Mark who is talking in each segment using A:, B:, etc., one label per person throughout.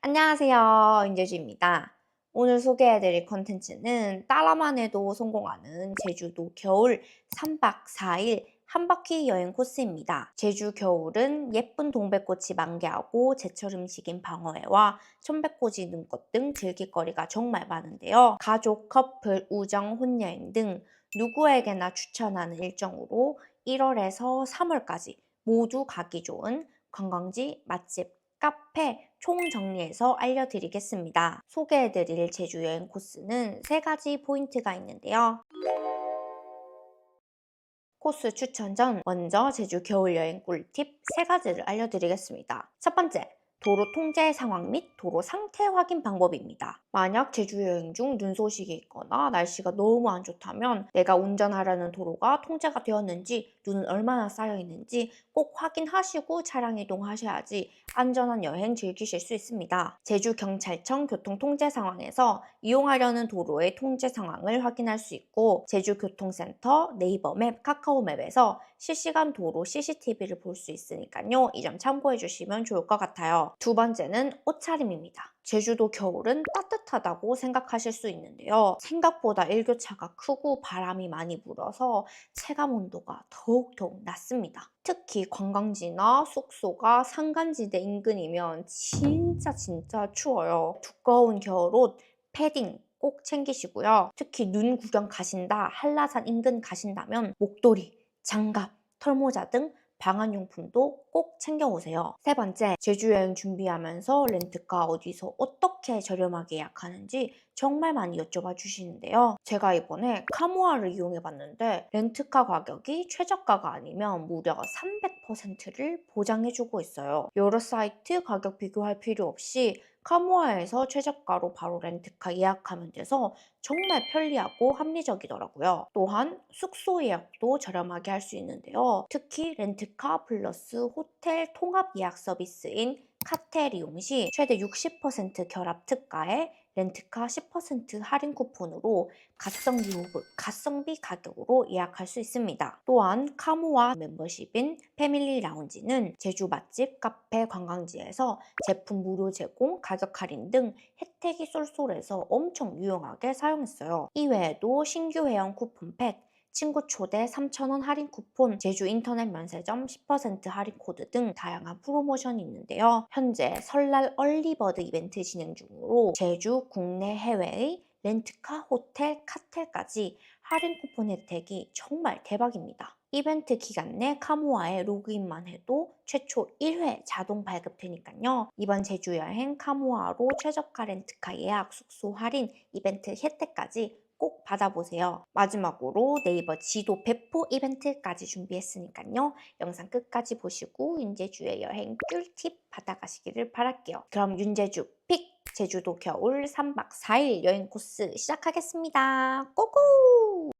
A: 안녕하세요. 윤재주입니다. 오늘 소개해드릴 컨텐츠는 따라만 해도 성공하는 제주도 겨울 3박 4일 한바퀴 여행 코스입니다. 제주 겨울은 예쁜 동백꽃이 만개하고 제철 음식인 방어회와 천백꽃이 눈꽃 등 즐길거리가 정말 많은데요. 가족, 커플, 우정, 혼여행 등 누구에게나 추천하는 일정으로 1월에서 3월까지 모두 가기 좋은 관광지, 맛집, 카페 총 정리해서 알려드리겠습니다. 소개해드릴 제주 여행 코스는 세 가지 포인트가 있는데요. 코스 추천 전 먼저 제주 겨울 여행 꿀팁 세 가지를 알려드리겠습니다. 첫 번째, 도로 통제 상황 및 도로 상태 확인 방법입니다. 만약 제주 여행 중 눈 소식이 있거나 날씨가 너무 안 좋다면 내가 운전하려는 도로가 통제가 되었는지 눈은 얼마나 쌓여 있는지 꼭 확인하시고 차량 이동하셔야지 안전한 여행 즐기실 수 있습니다. 제주 경찰청 교통 통제 상황에서 이용하려는 도로의 통제 상황을 확인할 수 있고 제주 교통센터, 네이버 맵, 카카오 맵에서 실시간 도로 CCTV를 볼 수 있으니까요. 이 점 참고해 주시면 좋을 것 같아요. 두 번째는 옷차림입니다. 제주도 겨울은 따뜻하다고 생각하실 수 있는데요. 생각보다 일교차가 크고 바람이 많이 불어서 체감 온도가 더욱더욱 낮습니다. 특히 관광지나 숙소가 산간지대 인근이면 진짜 진짜 추워요. 두꺼운 겨울옷, 패딩, 꼭 챙기시고요. 특히 눈 구경 가신다, 한라산 인근 가신다면 목도리, 장갑, 털모자 등 방한용품도 꼭 챙겨오세요. 세 번째, 제주 여행 준비하면서 렌트카 어디서 어떻게 저렴하게 예약하는지 정말 많이 여쭤봐 주시는데요. 제가 이번에 카모아를 이용해 봤는데 렌트카 가격이 최저가가 아니면 무려 300%를 보장해 주고 있어요. 여러 사이트 가격 비교할 필요 없이 카모아에서 최저가로 바로 렌트카 예약하면 돼서 정말 편리하고 합리적이더라고요. 또한 숙소 예약도 저렴하게 할 수 있는데요. 특히 렌트카 플러스 호텔 통합 예약 서비스인 카텔 이용 시 최대 60% 결합 특가에 렌트카 10% 할인 쿠폰으로 가성비 호브, 가성비 가격으로 예약할 수 있습니다. 또한 카모와 멤버십인 패밀리 라운지는 제주 맛집, 카페, 관광지에서 제품 무료 제공, 가격 할인 등 혜택이 쏠쏠해서 엄청 유용하게 사용했어요. 이외에도 신규 회원 쿠폰 팩, 친구 초대 3,000원 할인 쿠폰, 제주 인터넷 면세점 10% 할인 코드 등 다양한 프로모션이 있는데요. 현재 설날 얼리버드 이벤트 진행 중으로 제주 국내 해외의 렌트카, 호텔, 카텔까지 할인 쿠폰 혜택이 정말 대박입니다. 이벤트 기간 내 카모아에 로그인만 해도 최초 1회 자동 발급되니까요. 이번 제주 여행 카모아로 최저가 렌트카 예약 숙소 할인 이벤트 혜택까지 꼭 받아보세요. 마지막으로 네이버 지도 배포 이벤트까지 준비했으니까요. 영상 끝까지 보시고 윤제주의 여행 꿀팁 받아가시기를 바랄게요. 그럼 윤제주 픽! 제주도 겨울 3박 4일 여행 코스 시작하겠습니다. 고고!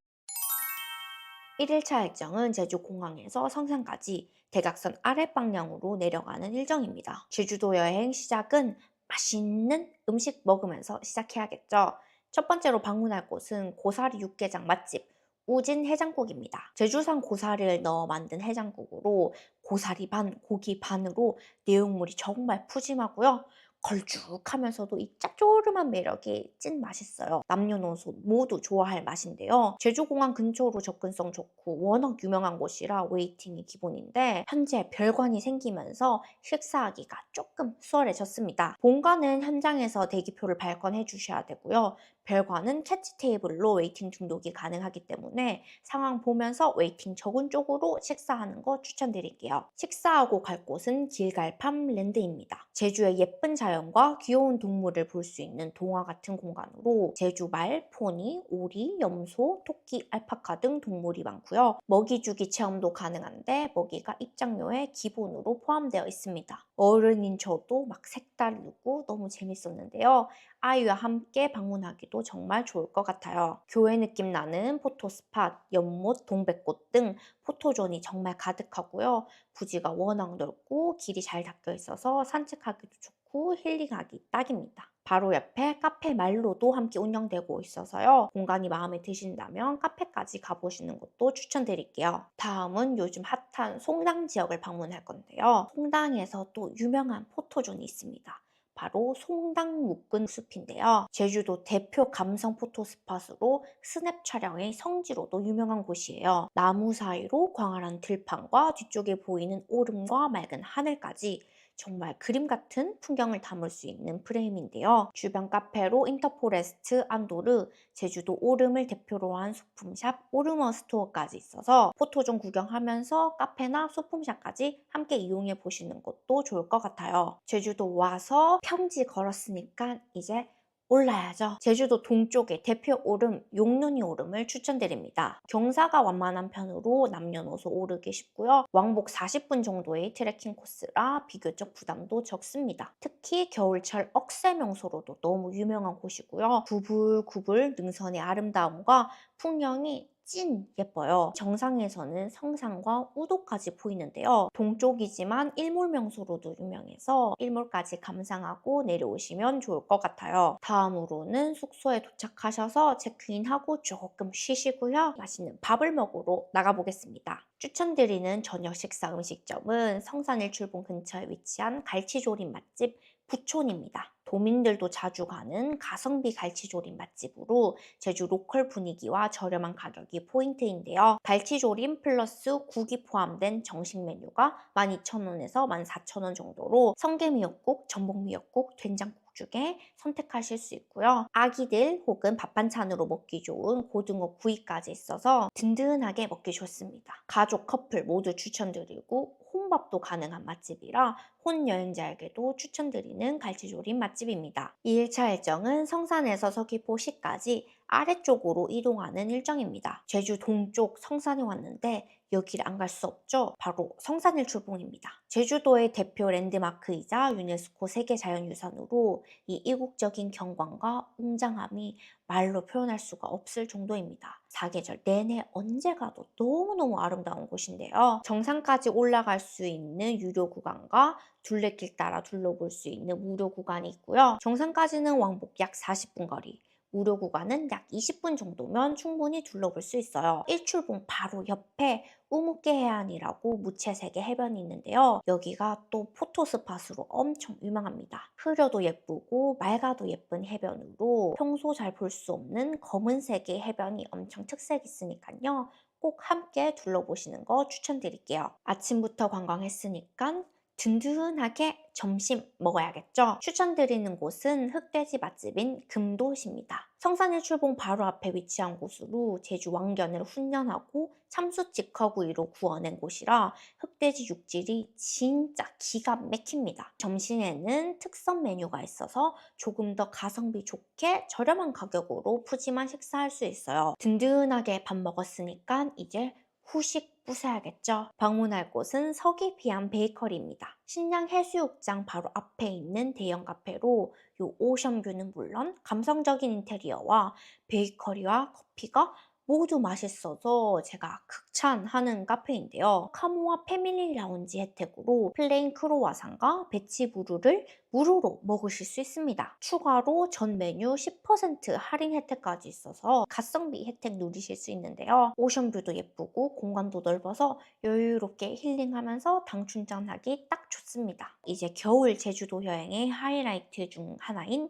A: 1일차 일정은 제주 공항에서 성산까지 대각선 아랫방향으로 내려가는 일정입니다. 제주도 여행 시작은 맛있는 음식 먹으면서 시작해야겠죠. 첫 번째로 방문할 곳은 고사리 육개장 맛집 우진 해장국입니다. 제주산 고사리를 넣어 만든 해장국으로 고사리 반, 고기 반으로 내용물이 정말 푸짐하고요. 걸쭉하면서도 이 짭조름한 매력이 찐 맛있어요. 남녀노소 모두 좋아할 맛인데요. 제주공항 근처로 접근성 좋고 워낙 유명한 곳이라 웨이팅이 기본인데 현재 별관이 생기면서 식사하기가 조금 수월해졌습니다. 본관은 현장에서 대기표를 발권해 주셔야 되고요. 별관은 캐치 테이블로 웨이팅 중독이 가능하기 때문에 상황 보면서 웨이팅 적은 쪽으로 식사하는 거 추천드릴게요. 식사하고 갈 곳은 길갈팜 랜드입니다. 제주의 예쁜 자연과 귀여운 동물을 볼 수 있는 동화 같은 공간으로 제주 말, 포니, 오리, 염소, 토끼, 알파카 등 동물이 많고요. 먹이 주기 체험도 가능한데 먹이가 입장료에 기본으로 포함되어 있습니다. 어른인 저도 막 색다르고 너무 재밌었는데요. 아이와 함께 방문하기도 정말 좋을 것 같아요. 교회 느낌 나는 포토스팟, 연못, 동백꽃 등 포토존이 정말 가득하고요. 부지가 워낙 넓고 길이 잘 닦여 있어서 산책하기도 좋고 힐링하기 딱입니다. 바로 옆에 카페 말로도 함께 운영되고 있어서요. 공간이 마음에 드신다면 카페까지 가보시는 것도 추천드릴게요. 다음은 요즘 핫한 송당 지역을 방문할 건데요. 송당에서 또 유명한 포토존이 있습니다. 바로 송당 묶은 숲인데요. 제주도 대표 감성 포토 스팟으로 스냅 촬영의 성지로도 유명한 곳이에요. 나무 사이로 광활한 들판과 뒤쪽에 보이는 오름과 맑은 하늘까지 정말 그림 같은 풍경을 담을 수 있는 프레임인데요. 주변 카페로 인터포레스트 안도르, 제주도 오름을 대표로 한 소품샵 오르머 스토어까지 있어서 포토존 구경하면서 카페나 소품샵까지 함께 이용해 보시는 것도 좋을 것 같아요. 제주도 와서 평지 걸었으니까 이제 올라야죠. 제주도 동쪽의 대표 오름 용눈이 오름을 추천드립니다. 경사가 완만한 편으로 남녀노소 오르기 쉽고요. 왕복 40분 정도의 트레킹 코스라 비교적 부담도 적습니다. 특히 겨울철 억새 명소로도 너무 유명한 곳이고요. 구불구불 능선의 아름다움과 풍경이 찐 예뻐요. 정상에서는 성산과 우도까지 보이는데요. 동쪽이지만 일몰명소로도 유명해서 일몰까지 감상하고 내려오시면 좋을 것 같아요. 다음으로는 숙소에 도착하셔서 체크인하고 조금 쉬시고요. 맛있는 밥을 먹으러 나가보겠습니다. 추천드리는 저녁 식사 음식점은 성산 일출봉 근처에 위치한 갈치조림 맛집 부촌입니다. 도민들도 자주 가는 가성비 갈치조림 맛집으로 제주 로컬 분위기와 저렴한 가격이 포인트인데요. 갈치조림 플러스 국이 포함된 정식 메뉴가 12,000원에서 14,000원 정도로 성게미역국, 전복미역국, 된장국 중에 선택하실 수 있고요. 아기들 혹은 밥 반찬으로 먹기 좋은 고등어 구이까지 있어서 든든하게 먹기 좋습니다. 가족 커플 모두 추천드리고 혼밥도 가능한 맛집이라 혼 여행자에게도 추천드리는 갈치조림 맛집입니다. 2일차 일정은 성산에서 서귀포시까지 아래쪽으로 이동하는 일정입니다. 제주 동쪽 성산에 왔는데 여기를 안 갈 수 없죠? 바로 성산일 출봉입니다. 제주도의 대표 랜드마크이자 유네스코 세계자연유산으로 이 이국적인 경관과 웅장함이 말로 표현할 수가 없을 정도입니다. 사계절 내내 언제 가도 너무너무 아름다운 곳인데요. 정상까지 올라갈 수 있는 유료 구간과 둘레길 따라 둘러볼 수 있는 무료 구간이 있고요. 정상까지는 왕복 약 40분 거리, 무료 구간은 약 20분 정도면 충분히 둘러볼 수 있어요. 일출봉 바로 옆에 우묵계 해안이라고 무채색의 해변이 있는데요. 여기가 또 포토스팟으로 엄청 유명합니다. 흐려도 예쁘고 맑아도 예쁜 해변으로 평소 잘 볼 수 없는 검은색의 해변이 엄청 특색 있으니까요. 꼭 함께 둘러보시는 거 추천드릴게요. 아침부터 관광했으니까 든든하게 점심 먹어야겠죠? 추천드리는 곳은 흑돼지 맛집인 금도시입니다. 성산일 출봉 바로 앞에 위치한 곳으로 제주 왕견을 훈련하고 참수 직화구이로 구워낸 곳이라 흑돼지 육질이 진짜 기가 막힙니다. 점심에는 특선 메뉴가 있어서 조금 더 가성비 좋게 저렴한 가격으로 푸짐한 식사할 수 있어요. 든든하게 밥 먹었으니까 이제 후식 부숴야겠죠. 방문할 곳은 서귀 비암 베이커리입니다. 신양 해수욕장 바로 앞에 있는 대형 카페로 요 오션뷰는 물론 감성적인 인테리어와 베이커리와 커피가 모두 맛있어서 제가 극찬하는 카페인데요. 카모아 패밀리 라운지 혜택으로 플레인 크로와상과 베치부루를 무료로 먹으실 수 있습니다. 추가로 전 메뉴 10% 할인 혜택까지 있어서 가성비 혜택 누리실 수 있는데요. 오션뷰도 예쁘고 공간도 넓어서 여유롭게 힐링하면서 당 충전하기 딱 좋습니다. 이제 겨울 제주도 여행의 하이라이트 중 하나인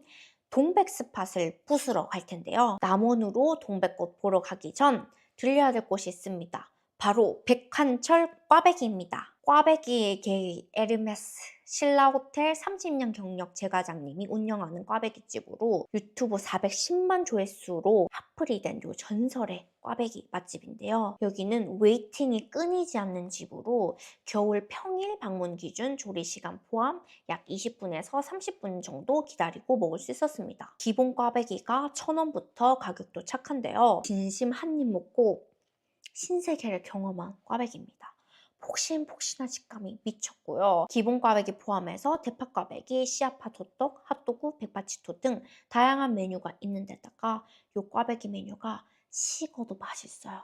A: 동백 스팟을 부수러 갈 텐데요. 남원으로 동백꽃 보러 가기 전 들려야 될 곳이 있습니다. 바로 백한철 꽈배기입니다. 꽈배기의 게 에르메스 신라호텔 30년 경력 제과장님이 운영하는 꽈배기집으로 유튜브 410만 조회수로 핫플이 된 요 전설의 꽈배기 맛집인데요. 여기는 웨이팅이 끊이지 않는 집으로 겨울 평일 방문 기준 조리 시간 포함 약 20분에서 30분 정도 기다리고 먹을 수 있었습니다. 기본 꽈배기가 1,000원부터 가격도 착한데요. 진심 한 입 먹고 신세계를 경험한 꽈배기입니다. 폭신폭신한 식감이 미쳤고요. 기본 꽈배기 포함해서 대파 꽈배기, 씨앗파 호떡, 핫도그, 백바치토 등 다양한 메뉴가 있는 데다가 요 꽈배기 메뉴가 식어도 맛있어요.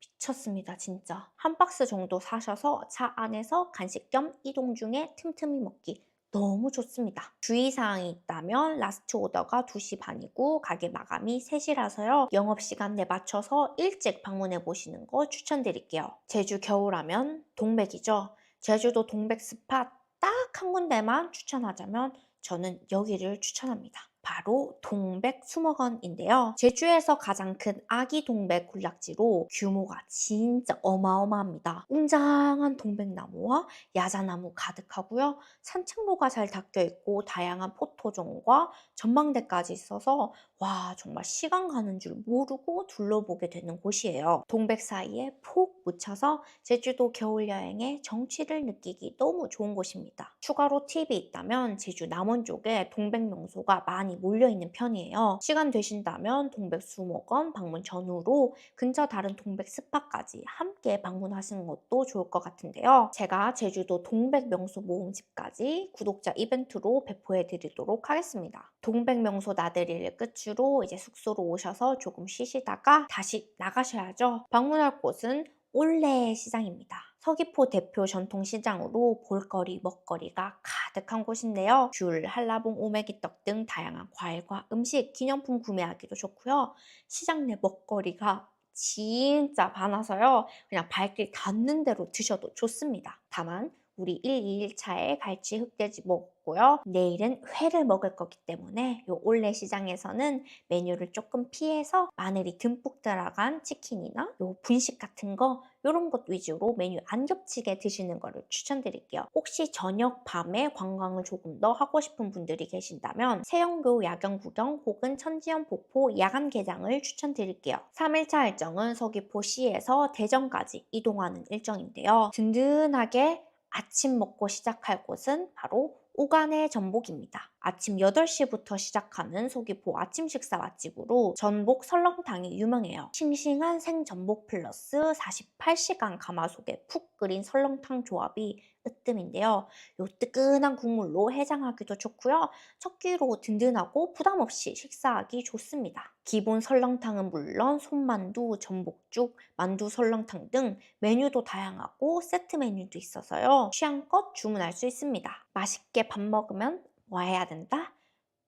A: 미쳤습니다, 진짜. 한 박스 정도 사셔서 차 안에서 간식 겸 이동 중에 틈틈이 먹기 너무 좋습니다. 주의사항이 있다면 라스트 오더가 2시 반이고 가게 마감이 3시라서요. 영업시간에 맞춰서 일찍 방문해 보시는 거 추천드릴게요. 제주 겨울하면 동백이죠. 제주도 동백 스팟 딱 한 군데만 추천하자면 저는 여기를 추천합니다. 바로 동백 수목원인데요. 제주에서 가장 큰 아기 동백 군락지로 규모가 진짜 어마어마합니다. 웅장한 동백나무와 야자나무 가득하고요. 산책로가 잘 닦여 있고 다양한 포토존과 전망대까지 있어서 와 정말 시간 가는 줄 모르고 둘러보게 되는 곳이에요. 동백 사이에 폭 묻혀서 제주도 겨울 여행의 정취를 느끼기 너무 좋은 곳입니다. 추가로 팁이 있다면 제주 남원 쪽에 동백 명소가 많이 몰려 있는 편이에요. 시간 되신다면 동백 수목원 방문 전후로 근처 다른 동백 스파까지 함께 방문하시는 것도 좋을 것 같은데요. 제가 제주도 동백 명소 모음집까지 구독자 이벤트로 배포해 드리도록 하겠습니다. 동백 명소 나들이를 끝으로 이제 숙소로 오셔서 조금 쉬시다가 다시 나가셔야죠. 방문할 곳은 올레 시장입니다. 서귀포 대표 전통시장으로 볼거리, 먹거리가 가득한 곳인데요. 귤, 한라봉, 오메기떡 등 다양한 과일과 음식, 기념품 구매하기도 좋고요. 시장 내 먹거리가 진짜 많아서요. 그냥 발길 닿는 대로 드셔도 좋습니다. 다만 우리 1, 2일차에 갈치 흑돼지 먹고요. 내일은 회를 먹을 거기 때문에 요 올레 시장에서는 메뉴를 조금 피해서 마늘이 듬뿍 들어간 치킨이나 요 분식 같은 거 이런 것 위주로 메뉴 안 겹치게 드시는 거를 추천드릴게요. 혹시 저녁 밤에 관광을 조금 더 하고 싶은 분들이 계신다면 세영교 야경 구경 혹은 천지연 폭포 야간 개장을 추천드릴게요. 3일차 일정은 서귀포시에서 대전까지 이동하는 일정인데요. 든든하게 아침 먹고 시작할 곳은 바로 오간의 전복입니다. 아침 8시부터 시작하는 서귀포 아침 식사 맛집으로 전복 설렁탕이 유명해요. 싱싱한 생전복 플러스 48시간 가마솥에 푹 끓인 설렁탕 조합이 으뜸인데요. 요 뜨끈한 국물로 해장하기도 좋고요. 첫 끼로 든든하고 부담 없이 식사하기 좋습니다. 기본 설렁탕은 물론 손만두, 전복죽, 만두 설렁탕 등 메뉴도 다양하고 세트 메뉴도 있어서요. 취향껏 주문할 수 있습니다. 맛있게 밥 먹으면 뭐 해야 된다?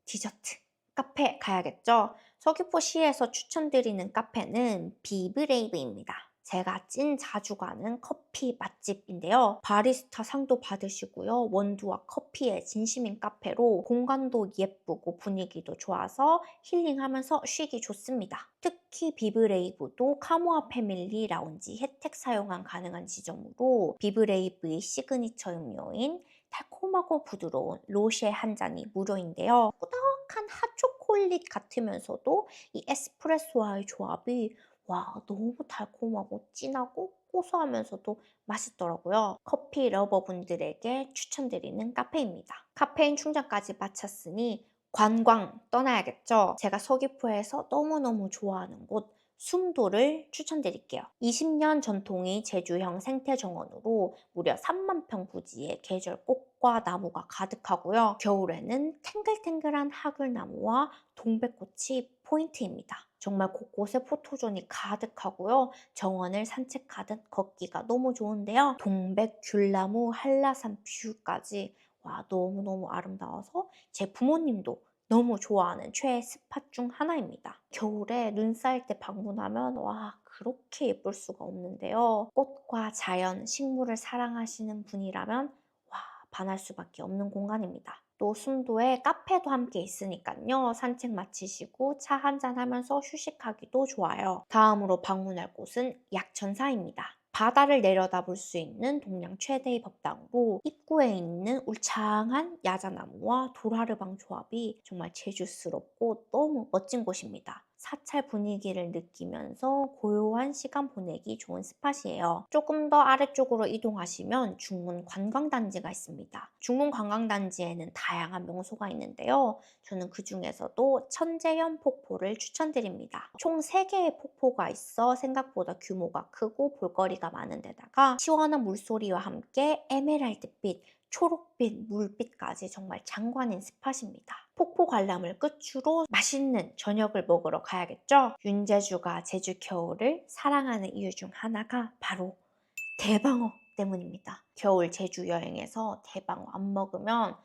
A: 디저트. 카페 가야겠죠? 서귀포시에서 추천드리는 카페는 비브레이브입니다. 제가 찐 자주 가는 커피 맛집인데요. 바리스타 상도 받으시고요. 원두와 커피에 진심인 카페로 공간도 예쁘고 분위기도 좋아서 힐링하면서 쉬기 좋습니다. 특히 비브레이브도 카모아 패밀리 라운지 혜택 사용한 가능한 지점으로 비브레이브의 시그니처 음료인 달콤하고 부드러운 로쉐 한 잔이 무료인데요. 꾸덕한 핫초콜릿 같으면서도 이 에스프레소와의 조합이 와 너무 달콤하고 진하고 고소하면서도 맛있더라고요. 커피 러버분들에게 추천드리는 카페입니다. 카페인 충전까지 마쳤으니 관광 떠나야겠죠? 제가 서귀포에서 너무너무 좋아하는 곳 숨도를 추천드릴게요. 20년 전통의 제주형 생태정원으로 무려 3만 평 부지에 계절 꽃과 나무가 가득하고요. 겨울에는 탱글탱글한 하귤나무와 동백꽃이 포인트입니다. 정말 곳곳에 포토존이 가득하고요. 정원을 산책하듯 걷기가 너무 좋은데요. 동백, 귤나무, 한라산 뷰까지 와 너무너무 아름다워서 제 부모님도 너무 좋아하는 최애 스팟 중 하나입니다. 겨울에 눈 쌓일 때 방문하면 와 그렇게 예쁠 수가 없는데요. 꽃과 자연, 식물을 사랑하시는 분이라면 와 반할 수밖에 없는 공간입니다. 또 숨도에 카페도 함께 있으니까요. 산책 마치시고 차 한잔 하면서 휴식하기도 좋아요. 다음으로 방문할 곳은 약천사입니다. 바다를 내려다볼 수 있는 동양 최대의 법당으로 입구에 있는 울창한 야자나무와 도라르방 조합이 정말 제주스럽고 너무 멋진 곳입니다. 사찰 분위기를 느끼면서 고요한 시간 보내기 좋은 스팟이에요. 조금 더 아래쪽으로 이동하시면 중문 관광단지가 있습니다. 중문 관광단지에는 다양한 명소가 있는데요. 저는 그 중에서도 천재연 폭포를 추천드립니다. 총 3개의 폭포가 있어 생각보다 규모가 크고 볼거리가 많은 데다가 시원한 물소리와 함께 에메랄드빛, 초록빛, 물빛까지 정말 장관인 스팟입니다. 폭포 관람을 끝으로 맛있는 저녁을 먹으러 가야겠죠? 윤제주가 제주 겨울을 사랑하는 이유 중 하나가 바로 대방어 때문입니다. 겨울 제주 여행에서 대방어 안 먹으면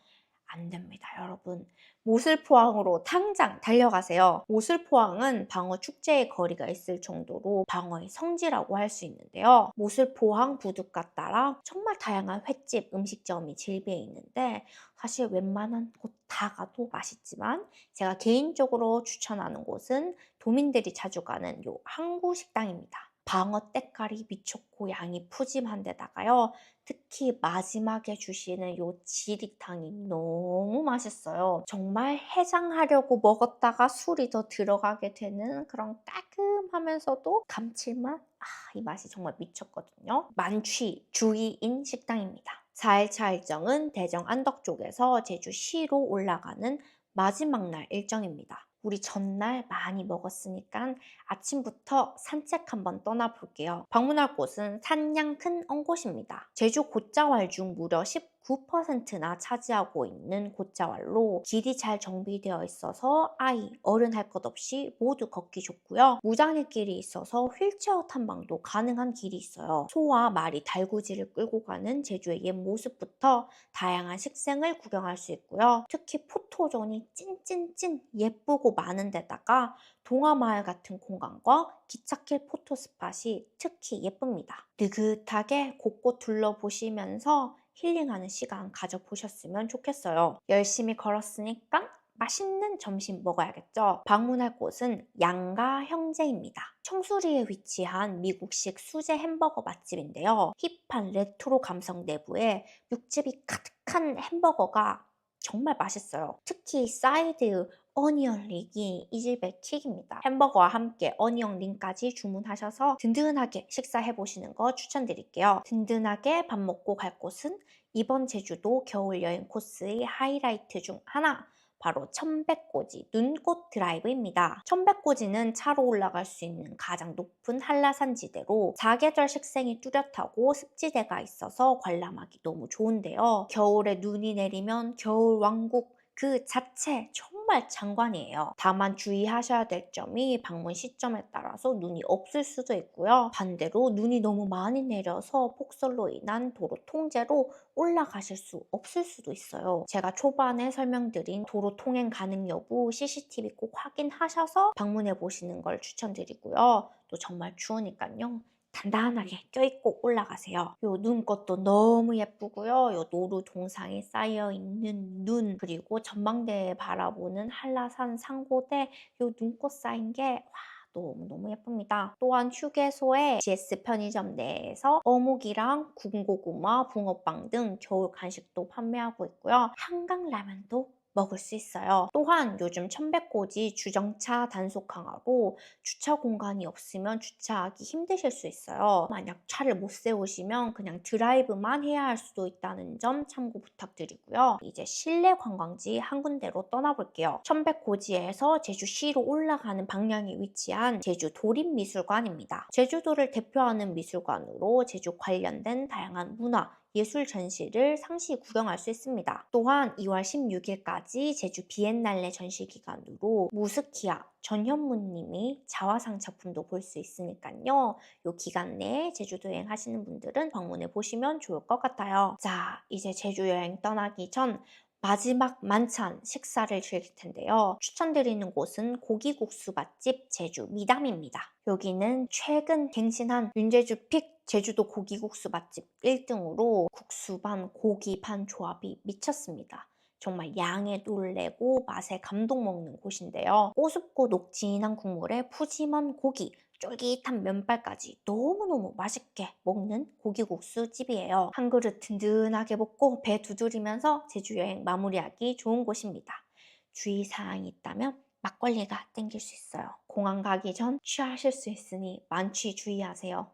A: 안 됩니다, 여러분. 모슬포항으로 당장 달려가세요. 모슬포항은 방어 축제의 거리가 있을 정도로 방어의 성지라고 할 수 있는데요. 모슬포항 부둣가 따라 정말 다양한 횟집, 음식점이 질비해 있는데 사실 웬만한 곳 다 가도 맛있지만 제가 개인적으로 추천하는 곳은 도민들이 자주 가는 요 항구 식당입니다. 방어 때깔이 미쳤고 양이 푸짐한 데다가요. 특히 마지막에 주시는 요 지리탕이 너무 맛있어요. 정말 해장하려고 먹었다가 술이 더 들어가게 되는 그런 깔끔하면서도 감칠맛? 아, 이 맛이 정말 미쳤거든요. 만취 주의인 식당입니다. 4일차 일정은 대정 안덕 쪽에서 제주시로 올라가는 마지막 날 일정입니다. 우리 전날 많이 먹었으니까 아침부터 산책 한번 떠나볼게요. 방문할 곳은 산양 큰 엉곳입니다. 제주 곶자왈 중 무려 19%나 차지하고 있는 곶자왈로 길이 잘 정비되어 있어서 아이, 어른 할 것 없이 모두 걷기 좋고요. 무장의 길이 있어서 휠체어 탐방도 가능한 길이 있어요. 소와 말이 달구지를 끌고 가는 제주의 옛 모습부터 다양한 식생을 구경할 수 있고요. 특히 포토존이 찐찐찐 예쁘고 많은 데다가 동화마을 같은 공간과 기찻길 포토 스팟이 특히 예쁩니다. 느긋하게 곳곳 둘러보시면서 힐링하는 시간 가져보셨으면 좋겠어요. 열심히 걸었으니까 맛있는 점심 먹어야겠죠. 방문할 곳은 양가 형제입니다. 청수리에 위치한 미국식 수제 햄버거 맛집인데요. 힙한 레트로 감성 내부에 육즙이 가득한 햄버거가 정말 맛있어요. 특히 사이드 어니언 링이 이 집의 킥입니다. 햄버거와 함께 어니언 링까지 주문하셔서 든든하게 식사해 보시는 거 추천드릴게요. 든든하게 밥 먹고 갈 곳은 이번 제주도 겨울 여행 코스의 하이라이트 중 하나 바로 천백고지 눈꽃 드라이브입니다. 천백고지는 차로 올라갈 수 있는 가장 높은 한라산 지대로 사계절 식생이 뚜렷하고 습지대가 있어서 관람하기 너무 좋은데요. 겨울에 눈이 내리면 겨울 왕국 그 자체 정말 장관이에요. 다만 주의하셔야 될 점이 방문 시점에 따라서 눈이 없을 수도 있고요. 반대로 눈이 너무 많이 내려서 폭설로 인한 도로 통제로 올라가실 수 없을 수도 있어요. 제가 초반에 설명드린 도로 통행 가능 여부 CCTV 꼭 확인하셔서 방문해 보시는 걸 추천드리고요. 또 정말 추우니까요. 단단하게 껴입고 올라가세요. 요 눈꽃도 너무 예쁘고요. 요 노루 동상이 쌓여 있는 눈 그리고 전망대에 바라보는 한라산 상고대 요 눈꽃 쌓인 게 와. 너무너무 예쁩니다. 또한 휴게소에 GS 편의점 내에서 어묵이랑 군고구마, 붕어빵 등 겨울 간식도 판매하고 있고요. 한강라면도 먹을 수 있어요. 또한 요즘 천백고지 주정차 단속 강화로 주차 공간이 없으면 주차하기 힘드실 수 있어요. 만약 차를 못 세우시면 그냥 드라이브만 해야 할 수도 있다는 점 참고 부탁드리고요. 이제 실내 관광지 한 군데로 떠나볼게요. 천백고지에서 제주시로 올라가는 방향에 위치한 제주 도립미술관입니다. 제주도를 대표하는 미술관으로 제주 관련된 다양한 문화, 예술 전시를 상시 구경할 수 있습니다. 또한 2월 16일까지 제주 비엔날레 전시 기간으로 무스키아 전현무님이 자화상 작품도 볼 수 있으니까요. 이 기간 내에 제주도 여행 하시는 분들은 방문해 보시면 좋을 것 같아요. 자, 이제 제주 여행 떠나기 전 마지막 만찬 식사를 즐길 텐데요. 추천드리는 곳은 고기국수 맛집 제주 미담입니다. 여기는 최근 갱신한 윤제주 픽 제주도 고기국수 맛집 1등으로 국수 반 고기 반 조합이 미쳤습니다. 정말 양에 놀래고 맛에 감동 먹는 곳인데요. 꼬숩고 녹진한 국물에 푸짐한 고기, 쫄깃한 면발까지 너무너무 맛있게 먹는 고기국수 집이에요. 한 그릇 든든하게 먹고 배 두드리면서 제주 여행 마무리하기 좋은 곳입니다. 주의사항이 있다면 막걸리가 땡길 수 있어요. 공항 가기 전 취하실 수 있으니 만취 주의하세요.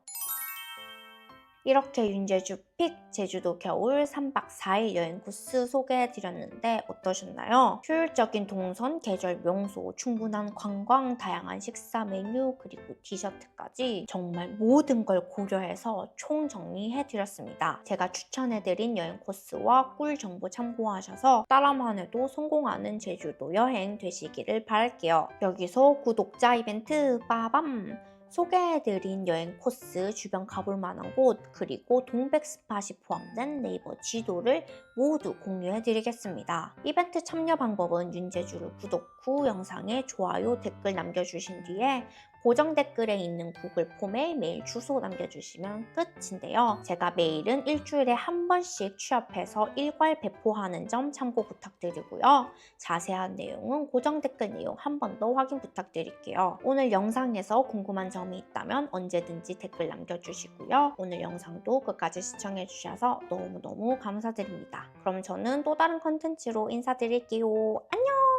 A: 이렇게 윤제주 픽 제주도 겨울 3박 4일 여행 코스 소개해드렸는데 어떠셨나요? 효율적인 동선, 계절 명소, 충분한 관광, 다양한 식사 메뉴, 그리고 디저트까지 정말 모든 걸 고려해서 총 정리해드렸습니다. 제가 추천해드린 여행 코스와 꿀 정보 참고하셔서 따라만 해도 성공하는 제주도 여행 되시기를 바랄게요. 여기서 구독자 이벤트 빠밤! 소개해드린 여행 코스, 주변 가볼 만한 곳, 그리고 동백 스팟이 포함된 네이버 지도를 모두 공유해드리겠습니다. 이벤트 참여 방법은 윤제주를 구독 후 영상에 좋아요, 댓글 남겨주신 뒤에 고정 댓글에 있는 구글 폼에 메일 주소 남겨주시면 끝인데요. 제가 메일은 일주일에 한 번씩 취합해서 일괄 배포하는 점 참고 부탁드리고요. 자세한 내용은 고정 댓글 내용 한 번 더 확인 부탁드릴게요. 오늘 영상에서 궁금한 점이 있다면 언제든지 댓글 남겨주시고요. 오늘 영상도 끝까지 시청해주셔서 너무너무 감사드립니다. 그럼 저는 또 다른 컨텐츠로 인사드릴게요. 안녕!